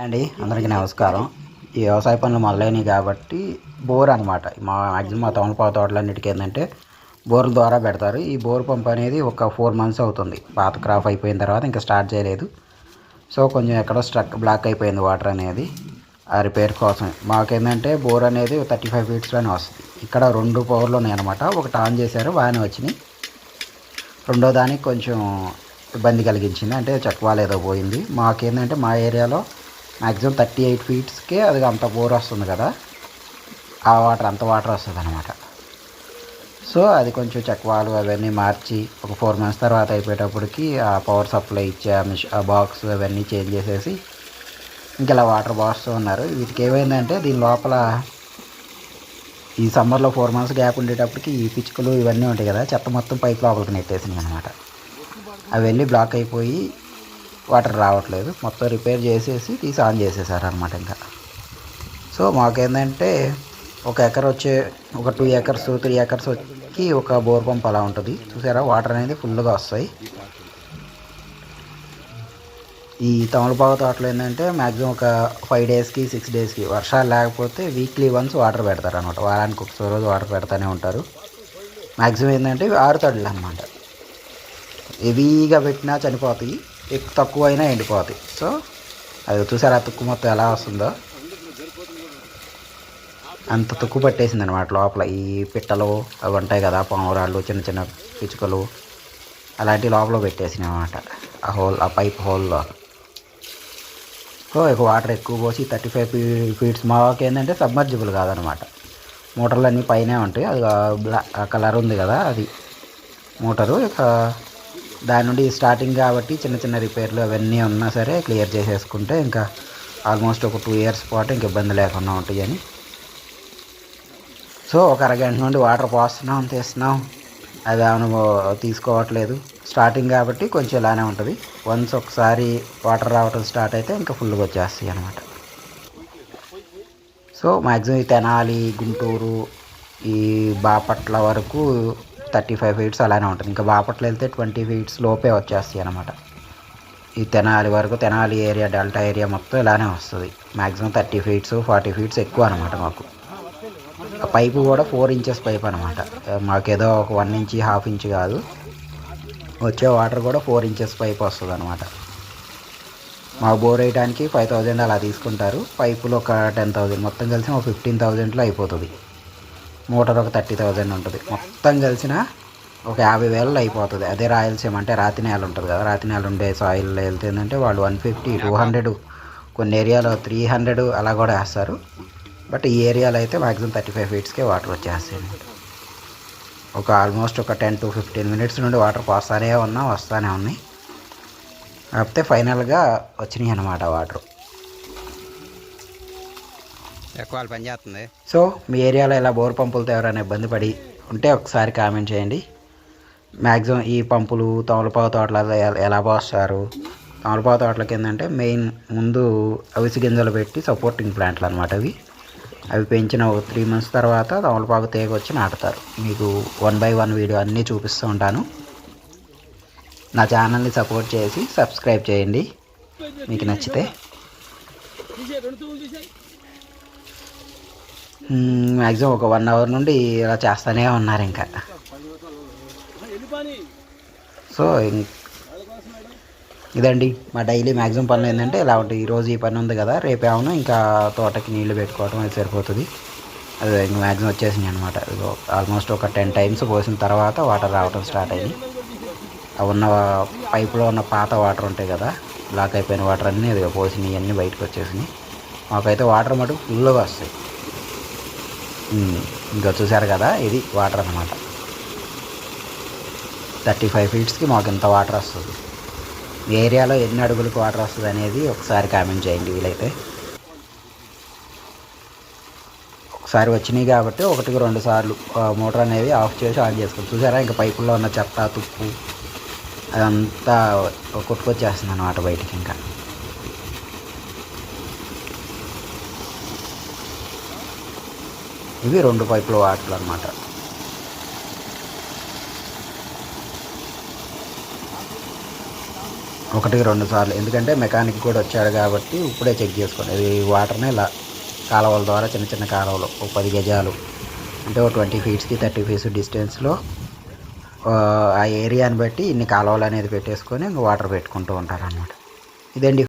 అండి అందరికీ నమస్కారం. ఈ వ్యవసాయ పనులు మొదలైనవి కాబట్టి బోర్ అనమాట మా మ్యాక్సిమం మా తమలపాకు తోటలన్నిటికీ ఏంటంటే బోర్ల ద్వారా పెడతారు. ఈ బోర్ పంప్ అనేది ఒక ఫోర్ మంత్స్ అవుతుంది. పాత క్రాప్ అయిపోయిన తర్వాత ఇంకా స్టార్ట్ చేయలేదు. సో కొంచెం ఎక్కడో స్ట్రక్ బ్లాక్ అయిపోయింది వాటర్ అనేది. ఆ రిపేర్ కోసం. మాకేంటంటే బోర్ అనేది థర్టీ ఫైవ్ ఫీట్స్లోనే వస్తుంది. ఇక్కడ రెండు పవర్లు ఉన్నాయి అనమాట ఒకటి ఆన్ చేశారు బాగానే వచ్చినాయి రెండో దానికి కొంచెం ఇబ్బంది కలిగించింది. అంటే చక్వాలు పోయింది. మాకేంటంటే మా ఏరియాలో మ్యాక్సిమం థర్టీ ఎయిట్ ఫీట్స్కే అది అంత బోర్ వస్తుంది కదా. ఆ వాటర్ అంత వాటర్ వస్తుంది అనమాట సో అది కొంచెం చక్వాలు అవన్నీ మార్చి ఒక ఫోర్ మంత్స్ తర్వాత అయిపోయేటప్పటికి ఆ పవర్ సప్లై ఇచ్చే ఆ ఆ బాక్స్ అవన్నీ చేంజ్ చేసేసి ఇంకా ఇలా వాటర్ బాక్స్ ఉన్నారు. వీటికి ఏమైందంటే దీని లోపల ఈ సమ్మర్లో ఫోర్ మంత్స్ గ్యాప్ ఉండేటప్పటికి ఈ పిచ్చుకలు ఇవన్నీ ఉంటాయి కదా చెత్త మొత్తం పైప్ లోపలికి నెట్టేసినాయి అనమాట అవి వెళ్ళి బ్లాక్ అయిపోయి వాటర్ రావట్లేదు. మొత్తం రిపేర్ చేసేసి తీసి ఆన్ చేసేసారు అనమాట ఇంకా. సో మాకేంటంటే ఒక ఎకర్ వచ్చే ఒక టూ ఎకర్స్ త్రీ ఎకర్స్కి వచ్చి ఒక బోర్ పంప్ అలా ఉంటుంది. చూసారా? వాటర్ అనేది ఫుల్గా వస్తాయి. ఈ తమలపాకు తోటలో ఏంటంటే మ్యాక్సిమం ఒక ఫైవ్ డేస్కి సిక్స్ డేస్కి వర్షాలు లేకపోతే వీక్లీ వన్స్ వాటర్ పెడతారు అనమాట వారానికి ఒకసారి రోజు వాటర్ పెడతానే ఉంటారు. మ్యాక్సిమం ఏంటంటే ఆరు తడులు అనమాట హెవీగా పెట్టినా చనిపోతాయి. తక్కువ అయినా ఎండిపోతాయి. సో అది చూసారా ఆ తుక్కు మొత్తం ఎలా వస్తుందో? అంత తుక్కు పట్టేసింది అనమాట లోపల. ఈ పిట్టలు అవి ఉంటాయి కదా పావురాళ్ళు చిన్న చిన్న పిచ్చుకలు అలాంటి లోపల పెట్టేసినాయి అనమాట ఆ హోల్ ఆ పైప్ హోల్లో. సో ఇక వాటర్ ఎక్కువ పోసి థర్టీ ఫైవ్ ఫీట్స్ మాకు ఏంటంటే సబ్మర్జిబుల్ కాదనమాట మోటార్లు అన్నీ పైనే ఉంటాయి. అది బ్లా కలర్ ఉంది కదా అది. మోటారు ఇక దాని నుండి స్టార్టింగ్ కాబట్టి చిన్న చిన్న రిపేర్లు అవన్నీ ఉన్నా సరే క్లియర్ చేసేసుకుంటే ఇంకా ఆల్మోస్ట్ ఒక టూ ఇయర్స్ పాటు ఇంక ఇబ్బంది లేకుండా ఉంటాయని. సో ఒక అరగంట నుండి వాటర్ పోస్తున్నాం తీస్తున్నాం. అది అవును తీసుకోవట్లేదు. స్టార్టింగ్ కాబట్టి కొంచెం ఇలానే ఉంటుంది. వన్స్ ఒకసారి వాటర్ రావటం స్టార్ట్ అయితే ఇంకా ఫుల్గా వచ్చేస్తాయి అనమాట సో మ్యాక్సిమం ఈ తెనాలి గుంటూరు ఈ బాపట్ల వరకు థర్టీ ఫైవ్ ఫీట్స్ అలానే ఉంటుంది. ఇంకా బాపట్ల వెళ్తే ట్వంటీ ఫీట్స్ లోపే వచ్చేస్తాయి అనమాట ఈ తెనాలి వరకు తెనాలి ఏరియా డెల్టా ఏరియా మొత్తం ఇలానే వస్తుంది. Maximum thirty feets forty feets ఎక్కువ అనమాట మాకు. ఆ పైపు కూడా ఫోర్ ఇంచెస్ పైప్ అనమాట మాకేదో ఒక వన్ ఇంచ్ హాఫ్ ఇంచ్ కాదు. వచ్చే వాటర్ కూడా ఫోర్ ఇంచెస్ పైప్ వస్తుంది అనమాట మా బోర్ వేయడానికి ఫైవ్ థౌజండ్ అలా తీసుకుంటారు. పైపులు ఒక టెన్ థౌజండ్ మొత్తం కలిసి ఒక ఫిఫ్టీన్ థౌజండ్లో అయిపోతుంది. మోటార్ ఒక థర్టీ థౌజండ్ ఉంటుంది. మొత్తం కలిసిన ఒక యాభై వేలలో అయిపోతుంది. అదే రాయలసీమ అంటే రాతి నేల ఉంటుంది కదా. రాతి నేల ఉండే సాయిల్లో ఏంటంటే వాళ్ళు వన్ ఫిఫ్టీ టూ హండ్రెడ్ కొన్ని ఏరియాలో త్రీ హండ్రెడ్ అలా కూడా వేస్తారు. బట్ ఈ ఏరియాలో అయితే మ్యాక్సిమం థర్టీ ఫైవ్ ఫీట్స్కే వాటర్ వచ్చేస్తాయి ఒక ఆల్మోస్ట్ ఒక టెన్ టు ఫిఫ్టీన్ మినిట్స్ నుండి వాటర్ పోస్తానే ఉన్నా వస్తానే ఉన్నాయి. కాకపోతే ఫైనల్గా వచ్చినాయి అన్నమాట వాటర్ ఎక్కువ పని చేస్తుంది. సో మీ ఏరియాలో ఇలా బోర్ పంపులతో ఎవరైనా ఇబ్బంది పడి ఉంటే ఒకసారి కామెంట్ చేయండి. మ్యాక్సిమం ఈ పంపులు తమలపాకు తోటలలో ఎలా పోస్తారు? తమలపాకు తోటలకి ఏంటంటే మెయిన్ ముందు అవిసి గింజలు పెట్టి సపోర్టింగ్ ప్లాంట్లు అనమాట అవి. అవి పెంచిన ఒక త్రీ మంత్స్ తర్వాత తమలపాకు తీగ వచ్చి నాటుతారు. మీకు వన్ బై వన్ వీడియో అన్నీ చూపిస్తూ ఉంటాను. నా ఛానల్ని సపోర్ట్ చేసి సబ్స్క్రైబ్ చేయండి. మీకు నచ్చితే మ్యాక్సిమం ఒక వన్ అవర్ నుండి ఇలా చేస్తూనే ఉన్నారు ఇంకా. సో ఇదండి మా డైలీ మ్యాక్సిమం పనులు ఏంటంటే ఇలా ఉంటాయి ఈరోజు ఈ పని ఉంది కదా రేపు అవును ఇంకా తోటకి నీళ్ళు పెట్టుకోవడం అది సరిపోతుంది. అది ఇంక మ్యాక్సిమం వచ్చేసింది అనమాట ఆల్మోస్ట్ ఒక టెన్ టైమ్స్ పోసిన తర్వాత వాటర్ రావడం స్టార్ట్ అయింది. ఉన్న పైపులో ఉన్న పాత వాటర్ ఉంటాయి కదా లాక్ అయిపోయిన వాటర్ అన్నీ అది పోసినవి అన్నీ బయటకు వచ్చేసినాయి. మాకైతే వాటర్ మటుకు ఫుల్గా వస్తాయి. ఇంకా చూసారు కదా ఇది వాటర్ అనమాట థర్టీ ఫైవ్ ఫీట్స్కి మాకు ఇంత వాటర్ వస్తుంది. మీ ఏరియాలో ఎన్ని అడుగులకు వాటర్ వస్తుంది అనేది ఒకసారి కామెంట్ చేయండి వీలైతే. ఒకసారి వచ్చినాయి కాబట్టి ఒకటికి రెండు సార్లు ఆ, మోటార్ అనేది ఆఫ్ చేసి ఆన్ చేసుకోండి చూసారా ఇంకా పైపుల్లో ఉన్న చెత్త తుప్పు అదంతా కొట్టుకొచ్చేస్తుంది అనమాట బయటికి ఇంకా. ఇవి రెండు పైపుల వాటర్ అనమాట ఒకటికి రెండు సార్లు. ఎందుకంటే మెకానిక్ కూడా వచ్చాడు కాబట్టి ఇప్పుడే చెక్ చేసుకోండి ఇది వాటర్ని ఇలా కాలువల ద్వారా చిన్న చిన్న కాలువలు ఒక పది గజాలు. అంటే ఒక ట్వంటీ ఫీట్స్కి థర్టీ ఫీట్స్ డిస్టెన్స్లో ఆ ఏరియాని బట్టి ఇన్ని కాలువలు అనేది పెట్టేసుకొని ఇంకా వాటర్ పెట్టుకుంటూ ఉంటారు అన్నమాట ఇదండి